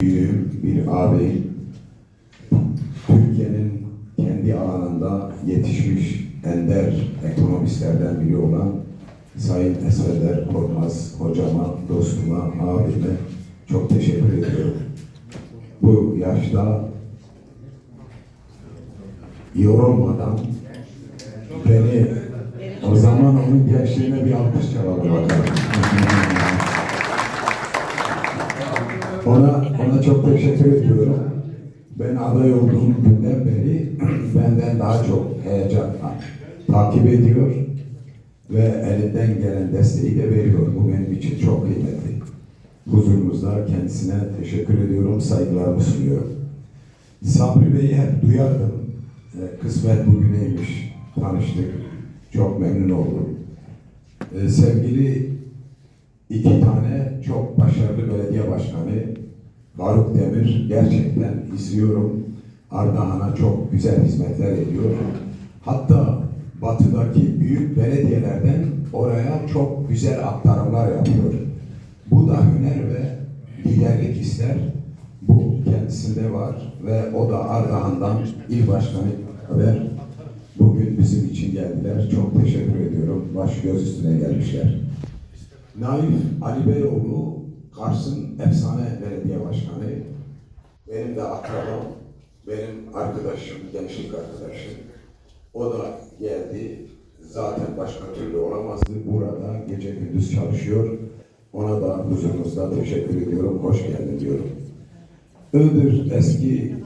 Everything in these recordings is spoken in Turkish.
büyüğüm, bir ağabeyim. Türkiye'nin kendi alanında yetişmiş ender ekonomistlerden biri olan Sayın Esveder Korkmaz hocama, dostuma, abime çok teşekkür ediyorum. Bu yaşta yorulmadan beni o zaman onun gençliğine bir alkış çalalım bakalım. Ona, ona çok teşekkür ediyorum. Ben aday olduğum günden beri benden daha çok heyecanla takip ediyor ve elinden gelen desteği de veriyor. Bu benim için çok kıymetli. Huzurunuzda kendisine teşekkür ediyorum, saygılarımı sunuyorum. Sabri Bey'i hep duyardım. E, kısmet bugüneymiş, tanıştık. Çok memnun oldum. E, sevgili iki tane çok başarılı belediye başkanı Faruk Demir gerçekten izliyorum. Ardahan'a çok güzel hizmetler ediyor. Hatta batıdaki büyük belediyelerden oraya çok güzel aktarımlar yapıyor. Bu da hüner ve liderlik ister. Bu kendisinde var ve o da Ardahan'dan il başkanı haber bugün bizim için geldiler. Çok teşekkür ediyorum. Baş göz üstüne gelmişler. Naif Ali Beyoğlu Kars'ın efsane belediye başkanı. Benim de akrabam, benim arkadaşım, gençlik arkadaşım. O da geldi. Zaten başka türlü olamazdı. Burada gece gündüz çalışıyor. Ona da huzurunuzda teşekkür ediyorum. Hoş geldin diyorum. Iğdır eski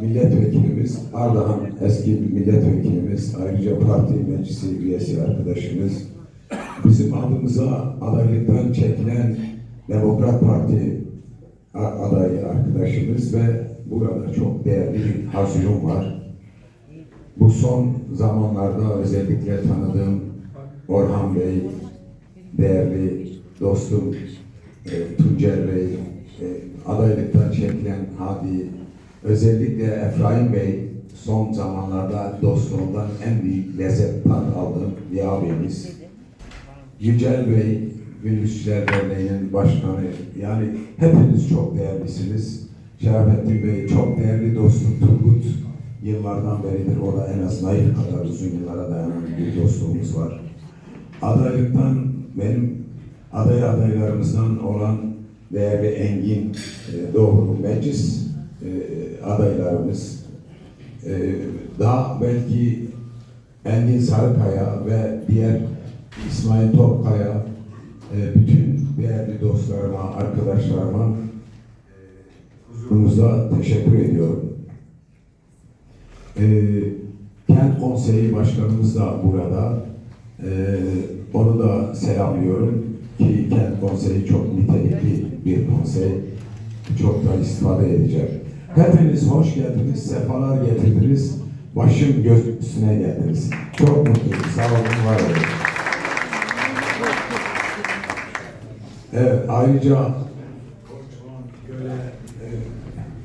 milletvekilimiz, Ardahan eski milletvekilimiz, ayrıca parti meclisi üyesi arkadaşımız, bizim adımıza adaylıktan çekilen Demokrat Parti adayı arkadaşımız ve burada çok değerli bir Hazirun var. Bu son zamanlarda özellikle tanıdığım Orhan Bey, değerli dostum e, Tuncer Bey, e, adaylıktan çekilen Hadi, özellikle Efraim Bey son zamanlarda dostluğundan en büyük lezzet tat aldığım bir abimiz. Yücel Bey, Gündüzçiler Derneği'nin başkanı, yani hepiniz çok değerlisiniz. Şerafettin Bey çok değerli dostum Turgut yıllardan beridir o da en az naif kadar uzun yıllara dayanan bir dostluğumuz var. Adaylıktan benim aday adaylarımızdan olan değerli Engin e, Doğru Meclis e, adaylarımız e, daha belki Engin Sarıkaya ve diğer İsmail Topkaya e, bütün değerli dostlarıma, arkadaşlarıma e, huzurunuzda teşekkür ediyorum. E, Kent Konseyi Başkanımız da burada. E, onu da selamlıyorum ki Kent Konseyi çok nitelikli bir konsey. Çok da istifade edecek. Hepiniz hoş geldiniz, sefalar getirdiniz. Başım göz üstüne geldiniz. Çok mutluyum. Sağ olun, var olun. Evet, ayrıca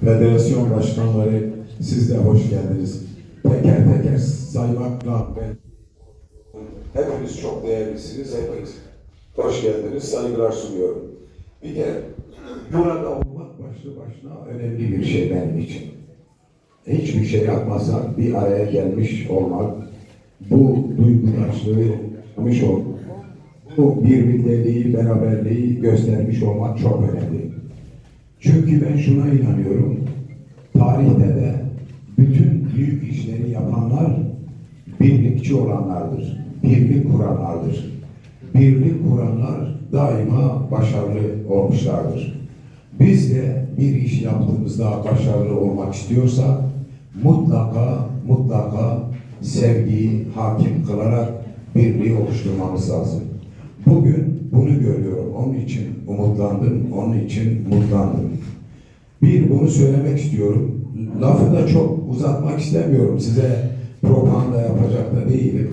e, federasyon başkanları siz de hoş geldiniz. Teker teker saymakla ben hepiniz çok değerlisiniz. Hepiniz hoş geldiniz. Saygılar sunuyorum. Bir de burada olmak başlı başına önemli bir şey benim için. Hiçbir şey yapmasak bir araya gelmiş olmak, bu duygudaşlığı yapmış olmak, bu birlikteliği, beraberliği göstermiş olmak çok önemli. Çünkü ben şuna inanıyorum. Tarihte de bütün büyük işleri yapanlar birlikçi olanlardır. Birlik kuranlardır. Birlik kuranlar daima başarılı olmuşlardır. Biz de bir iş yaptığımızda başarılı olmak istiyorsak mutlaka mutlaka sevgiyi hakim kılarak birliği oluşturmamız lazım. Bugün bunu görüyorum. Onun için umutlandım. Onun için mutlandım. Bir bunu söylemek istiyorum. Lafı da çok uzatmak istemiyorum. Size propaganda yapacak da değilim.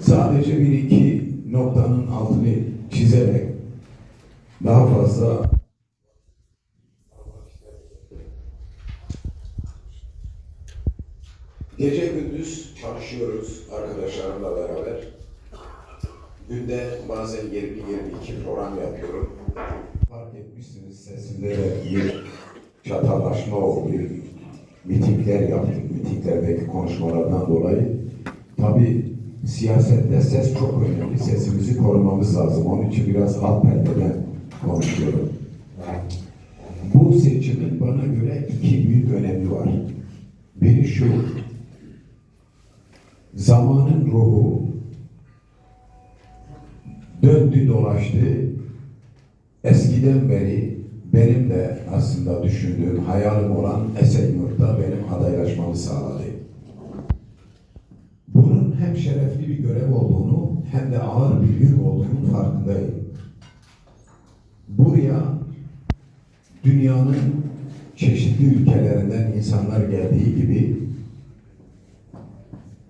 Sadece bir iki noktanın altını çizerek daha fazla Gece gündüz çalışıyoruz arkadaşlarımla beraber. Günde bazen 20-22 program yapıyorum. Fark etmişsiniz sesimde de bir çatallaşma oldu. Mitingler yaptık. Mitinglerdeki konuşmalardan dolayı. Tabi siyasette ses çok önemli. Sesimizi korumamız lazım. Onun için biraz alt perdeden konuşuyorum. Bu seçimin bana göre iki büyük önemi var. Biri şu, zamanın ruhu döndü dolaştı. Eskiden beri benim de aslında düşündüğüm, hayalim olan Esenyurt'ta benim adaylaşmamı sağladı. Bunun hem şerefli bir görev olduğunu hem de ağır bir yük olduğunu farkındayım. Buraya dünyanın çeşitli ülkelerinden insanlar geldiği gibi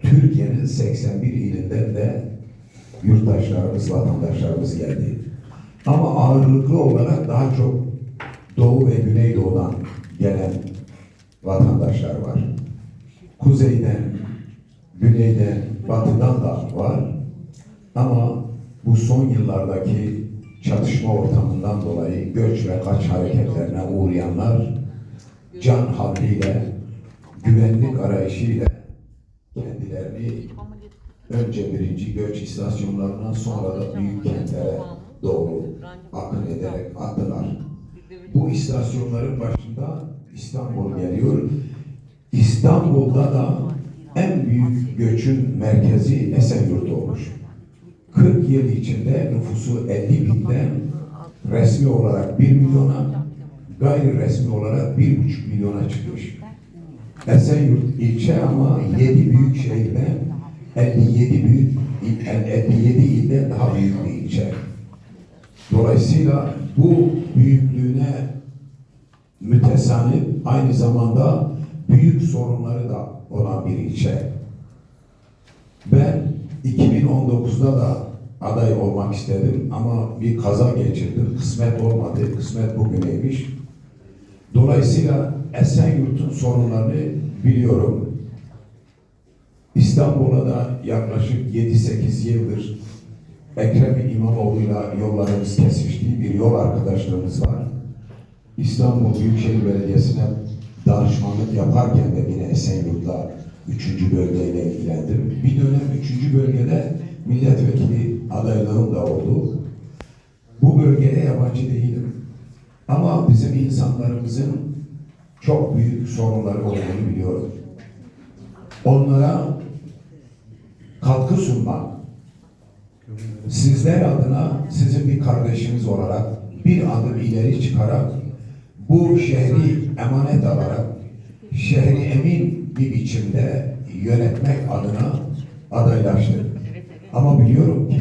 Türkiye'nin 81 ilinden de yurttaşlarımız, vatandaşlarımız geldi. Ama ağırlıklı olarak daha çok Doğu ve Güneydoğu'dan gelen vatandaşlar var. Kuzeyden, güneyden, batıdan da var. Ama bu son yıllardaki çatışma ortamından dolayı göç ve kaç hareketlerine uğrayanlar can havliyle, güvenlik arayışıyla kendilerini önce birinci göç istasyonlarından sonra da büyük kentlere doğru akın ederek attılar. Bu istasyonların başında İstanbul geliyor. İstanbul'da da en büyük göçün merkezi Esenyurt olmuş. 40 yıl içinde nüfusu 50 binden resmi olarak 1 milyona, gayri resmi olarak 1,5 milyona çıkmış. Esenyurt ilçe ama 7 büyük şehirden 57 büyük il- yani 57 ilden daha büyük bir ilçe. Dolayısıyla bu büyüklüğüne mütesanip aynı zamanda büyük sorunları da olan bir ilçe. Ben 2019'da da aday olmak istedim ama bir kaza geçirdim. Kısmet olmadı. Kısmet bugüneymiş. Dolayısıyla Esenyurt'un sorunlarını biliyorum. İstanbul'a da yaklaşık 7-8 yıldır Ekrem İmamoğlu'yla yollarımız kesiştiği bir yol arkadaşlığımız var. İstanbul Büyükşehir Belediyesi'ne danışmanlık yaparken de yine Esenyurt'la 3. bölgeyle ilgilendim. Bir dönem 3. bölgede milletvekili adaylığım da oldu. Bu bölgeye yabancı değilim. Ama bizim insanlarımızın çok büyük sorunları olduğunu biliyorum. Onlara katkı sunmak, sizler adına sizin bir kardeşiniz olarak bir adım ileri çıkarak bu şehri emanet alarak şehri emin bir biçimde yönetmek adına adaylaştım. Ama biliyorum ki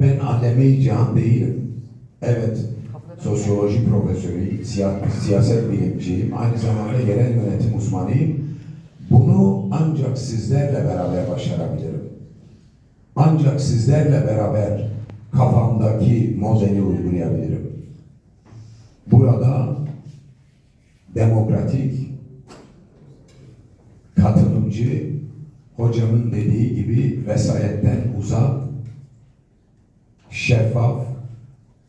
ben aleme cihan değilim. Evet, sosyoloji profesörüyüm, siya- siyaset bilimciyim, aynı zamanda yerel yönetim uzmanıyım. Bunu ancak sizlerle beraber başarabilirim. Ancak sizlerle beraber kafamdaki modeli uygulayabilirim. Burada demokratik, katılımcı, hocamın dediği gibi vesayetten uzak, şeffaf,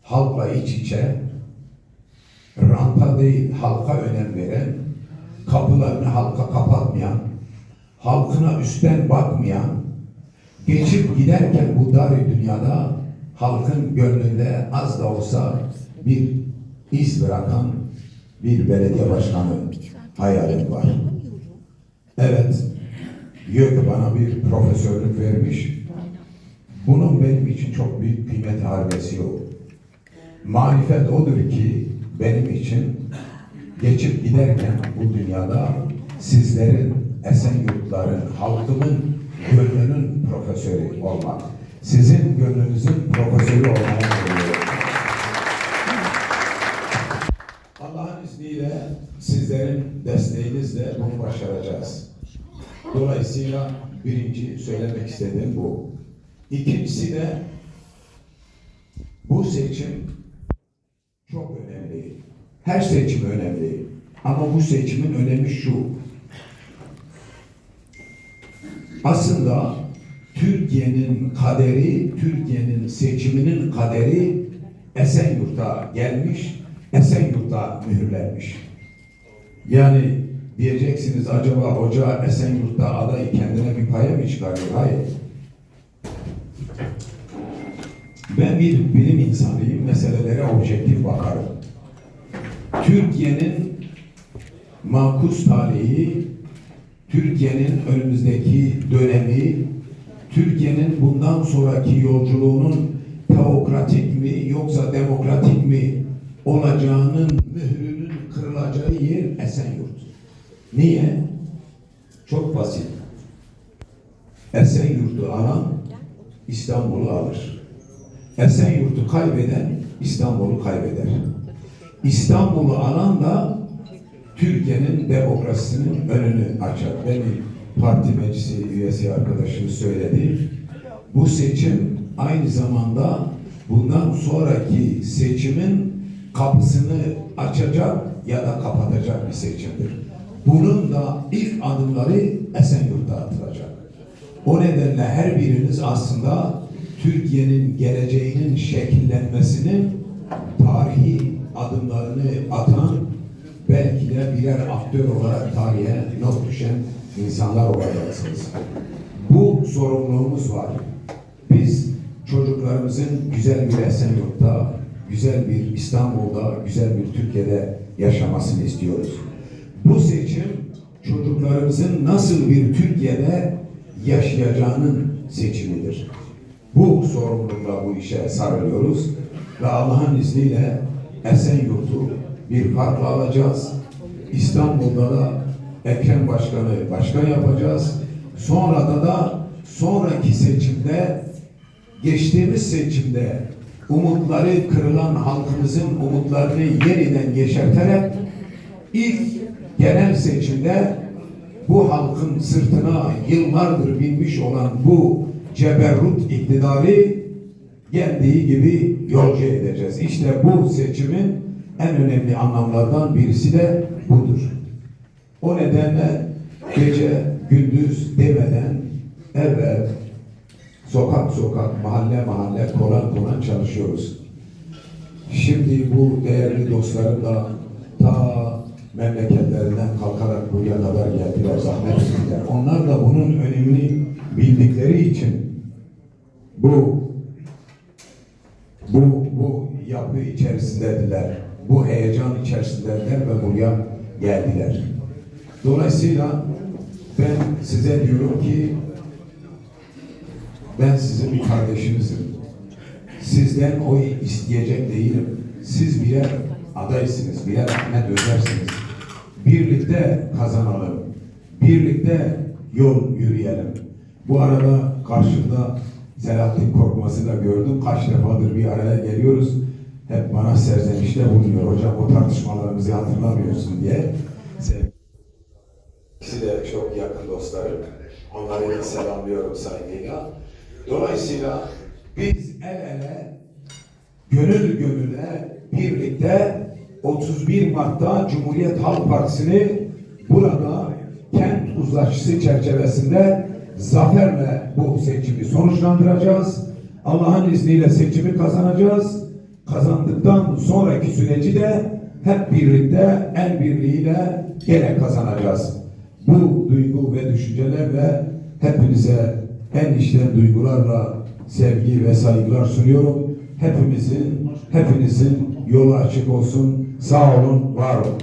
halkla iç içe, ranta değil halka önem halkına üstten bakmayan, geçip giderken bu dar dünyada halkın gönlünde az da olsa bir iz bırakan bir belediye başkanı hayalim var. Evet, YÖK bana bir profesörlük vermiş. Bunun benim için çok büyük kıymet harbiyesi yok. Marifet odur ki benim için geçip giderken bu dünyada sizlerin, Esenyurtların, halkımın gönlünün profesörü olmak. Sizin gönlünüzün profesörü olmaya geliyorum. Allah'ın izniyle sizlerin desteğinizle bunu başaracağız. Dolayısıyla birinci söylemek istediğim bu. İkincisi de bu seçim çok önemli. Her seçim önemli. Ama bu seçimin önemi şu. Aslında Türkiye'nin kaderi, Türkiye'nin seçiminin kaderi Esenyurt'a gelmiş, Esenyurt'a mühürlenmiş. Yani diyeceksiniz acaba hoca Esenyurt'ta adayı kendine bir paya mı çıkarıyor? Hayır. Ben bir bilim insanıyım, meselelere objektif bakarım. Türkiye'nin makus tarihi, Türkiye'nin önümüzdeki dönemi, Türkiye'nin bundan sonraki yolculuğunun teokratik mi yoksa demokratik mi olacağının mührünün kırılacağı yer Esenyurt. Niye? Çok basit. Esenyurt'u alan İstanbul'u alır. Esenyurt'u kaybeden İstanbul'u kaybeder. İstanbul'u alan da Türkiye'nin demokrasisinin önünü açar. Benim parti meclisi üyesi arkadaşım söyledi. Bu seçim aynı zamanda bundan sonraki seçimin kapısını açacak ya da kapatacak bir seçimdir. Bunun da ilk adımları Esenyurt'ta atılacak. O nedenle her biriniz aslında Türkiye'nin geleceğinin şekillenmesinin tarihi adımlarını atan belki de birer aktör olarak tarihe not düşen insanlar olacaksınız. Bu sorumluluğumuz var. Biz çocuklarımızın güzel bir Esenyurt'ta, güzel bir İstanbul'da, güzel bir Türkiye'de yaşamasını istiyoruz. Bu seçim çocuklarımızın nasıl bir Türkiye'de yaşayacağının seçimidir. Bu sorumlulukla bu işe sarılıyoruz ve Allah'ın izniyle Esenyurt'u bir farkla alacağız. İstanbul'da da Ekrem Başkanı başkan yapacağız. Sonra da da sonraki seçimde geçtiğimiz seçimde umutları kırılan halkımızın umutlarını yeniden yeşerterek ilk genel seçimde bu halkın sırtına yıllardır binmiş olan bu ceberrut iktidarı geldiği gibi yolcu edeceğiz. İşte bu seçimin en önemli anlamlardan birisi de budur. O nedenle gece gündüz demeden ev ev, sokak sokak, mahalle mahalle, kolan kolan çalışıyoruz. Şimdi bu değerli dostlarım da ta memleketlerinden kalkarak buraya kadar geldiler, zahmet ettiler. Onlar da bunun önemini bildikleri için bu bu bu yapı içerisindediler. Bu heyecan içerisindediler ve buraya geldiler. Dolayısıyla ben size diyorum ki ben sizin bir kardeşinizim. Sizden oy isteyecek değilim. Siz birer adaysınız, birer Ahmet Özer'siniz. Birlikte kazanalım. Birlikte yol yürüyelim. Bu arada karşımda Selahattin Korkmaz'ı da gördüm. Kaç defadır bir araya geliyoruz. Hep bana serzenişte bulunuyor. Hocam o tartışmalarımızı hatırlamıyorsun diye. İkisi de çok yakın dostlarım. Onları da selamlıyorum saygıyla. Dolayısıyla biz el ele, gönül gönüle birlikte 31 Mart'ta Cumhuriyet Halk Partisi'ni burada kent uzlaşısı çerçevesinde zaferle bu seçimi sonuçlandıracağız. Allah'ın izniyle seçimi kazanacağız. Kazandıktan sonraki süreci de hep birlikte el birliğiyle gene kazanacağız. Bu duygu ve düşüncelerle hepinize en içten duygularla sevgi ve saygılar sunuyorum. Hepimizin, hepinizin yolu açık olsun. Sağ olun, var olun.